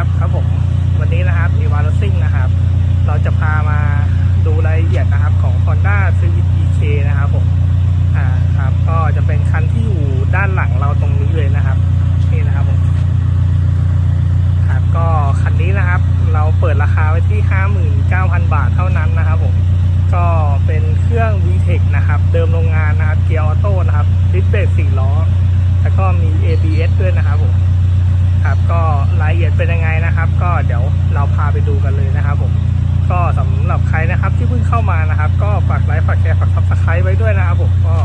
ครับครับผมวันนี้นะครับอีวาร์ซิ่งนะครับ เราจะพามาดูรายละเอียดนะครับของ Honda Civic EK นะครับผมอ่าครับก็จะเป็นคันที่อยู่ด้านหลังเราตรงนี้เลยนะครับนี่นะครับผมครับก็คันนี้นะครับ เราเปิดราคาไว้ที่ 59,000 บาทเท่านั้นนะครับผมก็เป็นเครื่อง VTEC นะครับ เดิมโรงงานนะครับเกียร์ออโต้นะครับดิสเบรก4ล้อ แล้วก็มี ABS ด้วยนะครับผม ครับ ก็รายละเอียดเป็นยังไงนะครับ ก็เดี๋ยวเราพาไปดูกันเลยนะครับผมก็สำหรับใครนะครับที่เพิ่งเข้ามานะครับ ก็ฝากไลค์ฝากแชร์ฝากซับสไครต์ไว้ด้วยนะครับผมก็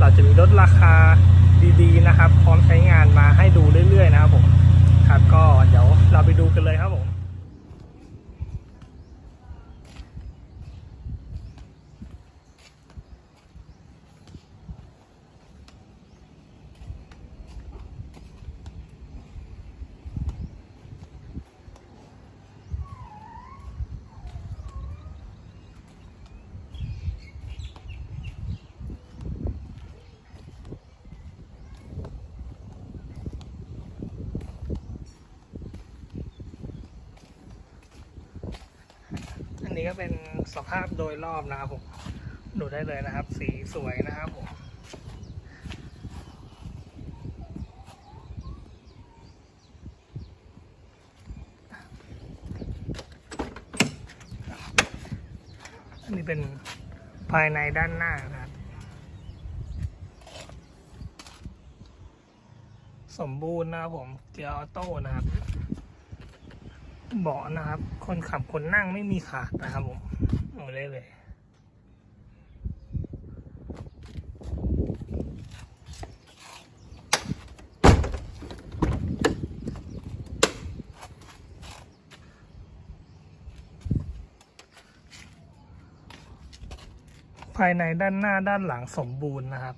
เราจะมีลดราคาดีๆนะครับ พร้อมใช้งานมาให้ดูเรื่อยๆนะครับผมครับก็เดี๋ยวเราไปดูกันเลยครับผม อั นี้ก็เป็นสภาพโดยรอบนะครับผมดูได้เลยนะครับ สีสวยนะครับผมอันนี้เป็นภายในด้านหน้านะครับ สมบูรณ์นะครับผม เกียร์ออโต้นะครับ เบาะนะครับ คนขับคนนั่งไม่มีขาดนะครับผมเอาได้เลยภายในด้านหน้าด้านหลังสมบูรณ์นะครับ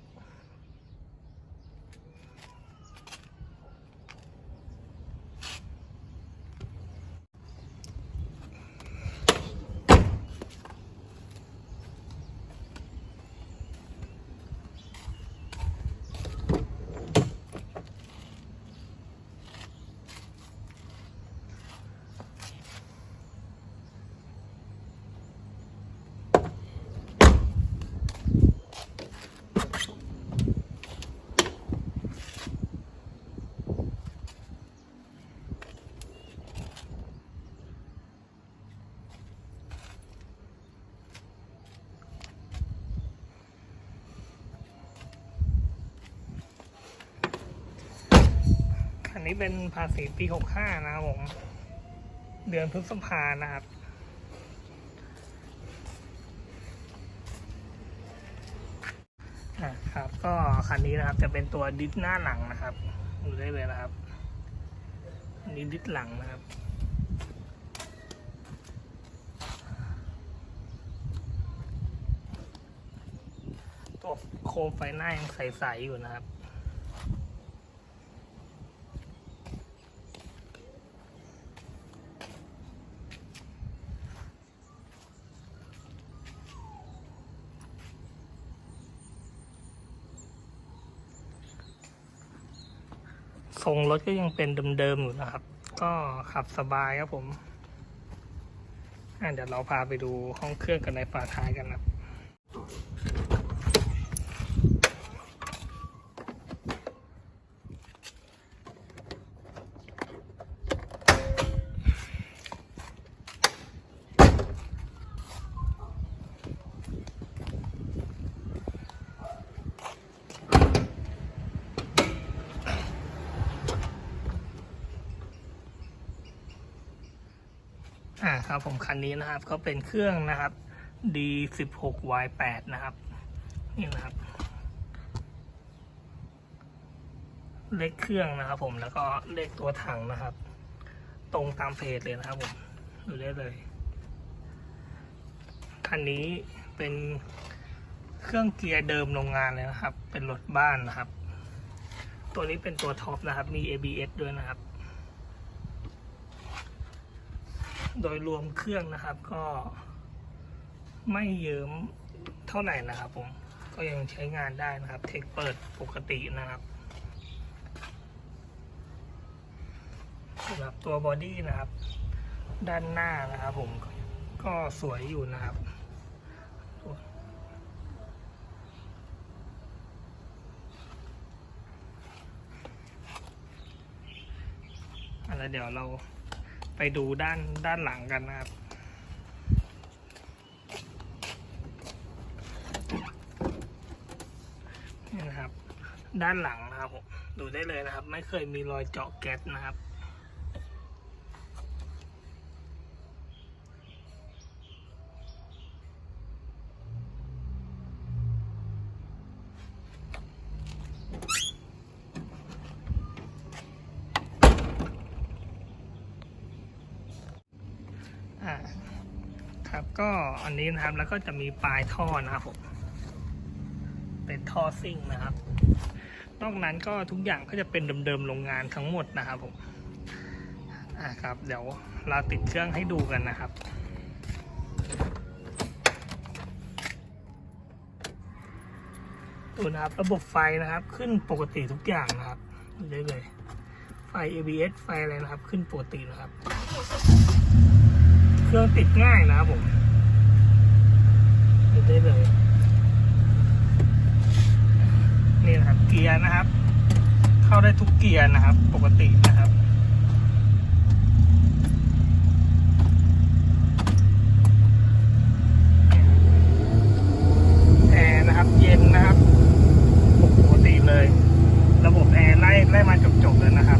นนี้เป็นภาษีปี65นะครับผม เดือนพฤษภานะครับ อะครับ ก็คันนี้นะครับจะเป็นตัวดิสหน้าหลังนะครับดูได้เลยนะครับนนี้ดิสหลังนะครับตัวโคมไฟหน้ายังใสๆอยู่นะครับ ทรงรถก็ยังเป็นเดิมๆอยู่นะครับ ก็ขับสบายครับผมเดี๋ยวเราพาไปดูห้องเครื่องกันในฝาท้ายกันนะครับ ครับ ผมคันนี้นะครับก็เป็นเครื่องนะครับ D 1 6 Y 8 นะครับนี่นะครับเลขเครื่องนะครับ ผมแล้วก็เลขตัวถังนะครับ ตรงตามเพจเลยนะครับผมดูได้เลยคันนี้เป็นเครื่องเกียร์เดิมโรงงานเลยนะครับ เป็นรถบ้านนะครับ ตัวนี้เป็นตัวท็อปนะครับ มี ABS ด้วยนะครับ โดยรวมเครื่องนะครับก็ไม่เยิ้มเท่าไหร่นะครับผมก็ยังใช้งานได้นะครับ เทคเปิดปกตินะครับนะครับตัวบอดี้นะครับ ด้านหน้านะครับผมก็สวยอยู่นะครับอะไรเดี๋ยวเรา ไปดูด้านด้านหลังกันนะครับ นี่นะครับ ด้านหลังนะครับผมดูได้เลยนะครับ ไม่เคยมีรอยเจาะแก๊สนะครับ ก็อันนี้นะครับแล้วก็จะมีปลายท่อนะครับผมเป็นท่อซิ่งนะครับ นอกนั้นก็ทุกอย่างก็จะเป็นเดิมๆโรงงานทั้งหมดนะครับผมอ่าครับเดี๋ยวเราติดเครื่องให้ดูกันนะครับดูนะครับ ระบบไฟนะครับ ขึ้นปกติทุกอย่างนะครับดูได้เลยไฟ ABS ไฟอะไรนะครับ ขึ้นปกตินะครับ เครื่องติดง่ายนะครับผม ดได้เลย นี่นะครับ เกียร์นะครับ เข้าได้ทุกเกียร์นะครับ ปกตินะครับแอร์นะครับ เย็นนะครับ ปกติเลย ระบบแอร์ไล่ไล่มาจบๆเลยนะครับ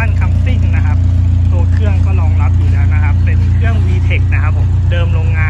ปั้นคัมซิ่งนะครับ ตัวเครื่องก็รองรับอยู่แล้วนะครับ เป็นเครื่อง VTEC นะครับผม เดิมโรงงาน